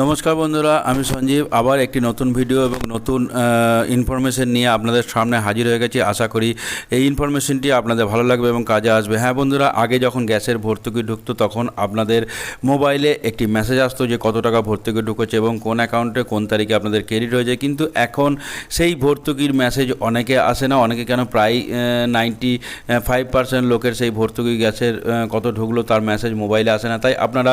নমস্কার বন্ধুরা, আমি সঞ্জীব। আবার একটি নতুন ভিডিও এবং নতুন ইনফরমেশন নিয়ে আপনাদের সামনে হাজির হয়ে গেছি। আশা করি এই ইনফরমেশনটি আপনাদের ভালো লাগবে এবং কাজে আসবে। হ্যাঁ বন্ধুরা, আগে যখন গ্যাসের ভর্তুকি ঢুকতো, তখন আপনাদের মোবাইলে একটি মেসেজ আসতো যে, কত টাকা ভর্তুকি ঢুকেছে এবং কোন অ্যাকাউন্টে কোন তারিখে আপনাদের ক্রেডিট হয়েছে। কিন্তু এখন সেই ভর্তুকির মেসেজ অনেকে আসে না। অনেকে কেন প্রায় নাইনটি ফাইভ পার্সেন্ট লোকের সেই ভর্তুকি গ্যাসের কত ঢুকলো তার মেসেজ মোবাইলে আসে না। তাই আপনারা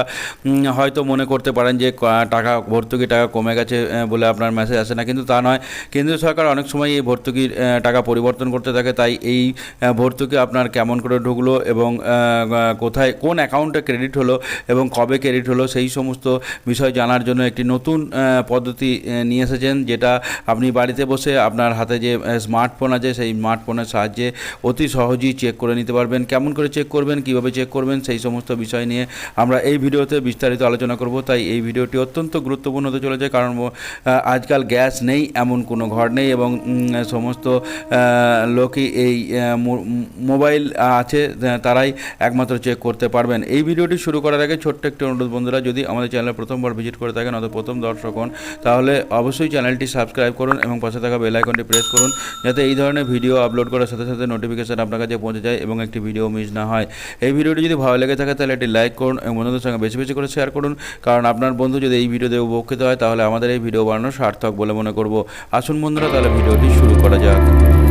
হয়তো মনে করতে পারেন যে টাকা ভর্তুকি টাকা কমে গেছে বলে আপনার মেসেজ আসে না। কিন্তু তা নয়, কেন্দ্রীয় সরকার অনেক সময় এই ভর্তুকির টাকা পরিবর্তন করতে থাকে। তাই এই ভর্তুকি আপনার কেমন করে ঢুকলো এবং কোথায়, কোন অ্যাকাউন্টে ক্রেডিট হলো এবং কবে ক্রেডিট হলো, সেই সমস্ত বিষয় জানার জন্য একটি নতুন পদ্ধতি নিয়ে এসেছেন, যেটা আপনি বাড়িতে বসে আপনার হাতে যে স্মার্টফোন আছে, সেই স্মার্টফোনের সাহায্যে অতি সহজেই চেক করে নিতে পারবেন। কেমন করে চেক করবেন, কীভাবে চেক করবেন, সেই সমস্ত বিষয় নিয়ে আমরা এই ভিডিওতে বিস্তারিত আলোচনা করব। তাই এই ভিডিওটি অত্যন্ত গুরুত্বপূর্ণ হতে চলেছে, কারণ আজকাল গ্যাস নেই, এমন কোনো ঘর নেই এবং সমস্ত লোকই এই মোবাইল আছে তারাই একমাত্র চেক করতে পারবেন। এই ভিডিওটি শুরু করার আগে ছোট্ট একটি অনুরোধ বন্ধুরা, যদি আমাদের চ্যানেলে প্রথমবার ভিজিট করে থাকেন, অথবা প্রথম দর্শক হন, তাহলে অবশ্যই চ্যানেলটি সাবস্ক্রাইব করুন এবং পাশে থাকা বেল আইকনটি প্রেস করুন, যাতে এই ধরনের ভিডিও আপলোড করার সাথে সাথে নোটিফিকেশান আপনার কাছে পৌঁছে যায় এবং একটি ভিডিও মিস না হয়। এই ভিডিওটি যদি ভালো লেগে থাকে, তাহলে একটি লাইক করুন এবং বন্ধুদের সঙ্গে বেশি বেশি করে শেয়ার করুন, কারণ আপনার বন্ধু যদি এই ভিডিওতে উপকৃত হয়, তাহলে আমাদের এই ভিডিও বানানো সার্থক বলে মনে করব। আসুন বন্ধুরা, তাহলে ভিডিওটি শুরু করা যাক।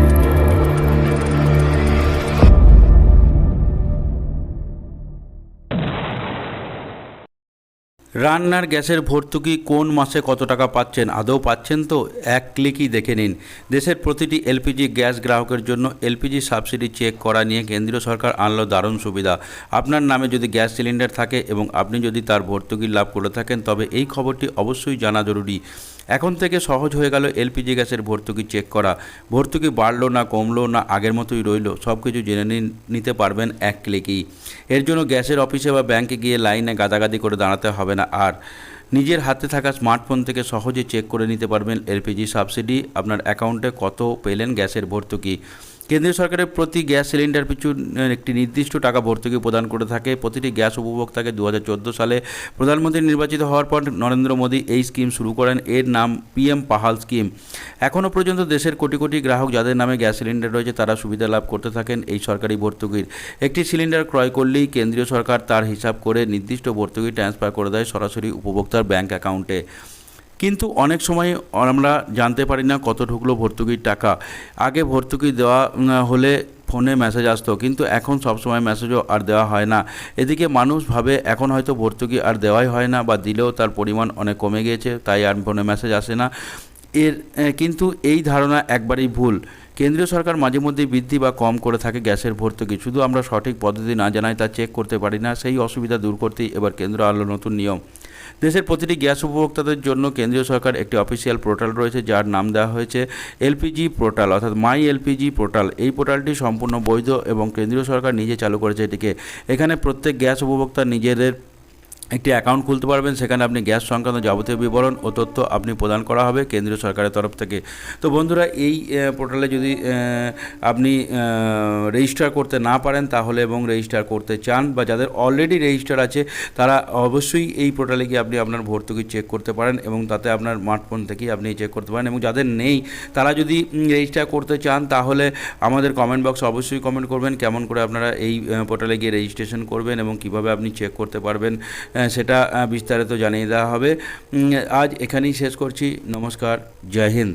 রান্নার গ্যাসের ভর্তুকি কোন মাসে কত টাকা পাচ্ছেন আদৌ পাচ্ছেন তো? এক ক্লিকই দেখে নিন। দেশের প্রতিটি এলপিজি গ্যাস গ্রাহকের জন্য এলপিজি সাবসিডি চেক করা নিয়ে কেন্দ্রীয় সরকার আনলো দারুণ সুবিধা। আপনার নামে যদি গ্যাস সিলিন্ডার থাকে এবং আপনি যদি তার ভর্তুকি লাভ করে থাকেন, তবে এই খবরটি অবশ্যই জানা জরুরি। এখন থেকে সহজ হয়ে গেল এলপিজি গ্যাসের ভর্তুকি চেক করা। ভর্তুকি বাড়লো না, কমলো না, আগের মতোই রইল সব কিছু জেনে নিতে পারবেন এক ক্লিকেই এর জন্য গ্যাসের অফিসে বা ব্যাংকে গিয়ে লাইনে গাদাগাদি করে দাঁড়াতে হবে না। আর নিজের হাতে থাকা স্মার্টফোন থেকে সহজে চেক করে নিতে পারবেন এলপিজি সাবসিডি আপনার অ্যাকাউন্টে কত পেলেন গ্যাসের ভর্তুকি? কেন্দ্রীয় সরকারের প্রতি গ্যাস সিলিন্ডার পিছু একটি নির্দিষ্ট টাকা ভর্তুকি প্রদান করে থাকে। প্রতিটি গ্যাস উপভোক্তাকে দু হাজার চোদ্দ সালে প্রধানমন্ত্রী নির্বাচিত হওয়ার পর নরেন্দ্র মোদী এই স্কিম শুরু করেন। এর নাম পিএম পাহাল স্কিম। এখনও পর্যন্ত দেশের কোটি কোটি গ্রাহক যাদের নামে গ্যাস সিলিন্ডার রয়েছে, তারা সুবিধা লাভ করতে থাকেন এই সরকারি ভর্তুকির। একটি সিলিন্ডার ক্রয় করলেই কেন্দ্রীয় সরকার তার হিসাব করে নির্দিষ্ট ভর্তুকি ট্রান্সফার করে দেয় সরাসরি উপভোক্তার ব্যাংক অ্যাকাউন্টে। কিন্তু অনেক সময় আমরা জানতে পারি না কত ঢুকলো ভর্তুকির টাকা। আগে ভর্তুকি দেওয়া হলে ফোনে মেসেজ আসতো, কিন্তু এখন সবসময় মেসেজও আর দেওয়া হয় না। এদিকে মানুষ ভাবে এখন হয়তো ভর্তুকি আর দেওয়াই হয় না বা দিলেও তার পরিমাণ অনেক কমে গিয়েছে, তাই আর ফোনে মেসেজ আসে না। এর কিন্তু এই ধারণা একবারেই ভুল। কেন্দ্রীয় সরকার মাঝে মধ্যেই বৃদ্ধি বা কম করে থাকে গ্যাসের ভর্তুকি। শুধু আমরা সঠিক পদ্ধতি না জানাই তা চেক করতে পারি না, সেই অসুবিধা দূর করতেই এবার কেন্দ্র আনলো নতুন নিয়ম। দেশের প্রতিটি গ্যাস উপভোক্তাদের জন্য কেন্দ্রীয় সরকার একটি অফিসিয়াল পোর্টাল রয়েছে, যার নাম দেওয়া হয়েছে এলপিজি পোর্টাল অর্থাৎ মাই এলপিজি পোর্টাল এই পোর্টালটি সম্পূর্ণ বৈধ এবং কেন্দ্রীয় সরকার নিজে চালু করেছে এটিকে। এখানে প্রত্যেক গ্যাস উপভোক্তা নিজেদের একটি অ্যাকাউন্ট খুলতে পারবেন, সেখানে আপনি গ্যাস সংক্রান্ত যাবতীয় বিবরণ ও তথ্য আপনি প্রদান করা হবে কেন্দ্রীয় সরকারের তরফ থেকে। তো বন্ধুরা, এই পোর্টালে যদি আপনি রেজিস্টার করতে না পারেন, তাহলে এবং রেজিস্টার করতে চান বা যাদের অলরেডি রেজিস্টার আছে, তারা অবশ্যই এই পোর্টালে গিয়ে আপনি আপনার ভর্তুকি চেক করতে পারেন এবং তাতে আপনার স্মার্টফোন থেকেই আপনি চেক করতে পারেন এবং যাদের নেই, তারা যদি রেজিস্টার করতে চান, তাহলে আমাদের কমেন্ট বক্স অবশ্যই কমেন্ট করবেন, কেমন করে আপনারা এই পোর্টালে গিয়ে রেজিস্ট্রেশন করবেন এবং কীভাবে আপনি চেক করতে পারবেন সেটা বিস্তারিত জানিয়ে দেওয়া হবে। আজ এখানেই শেষ করছি। নমস্কার। জয় হিন্দ।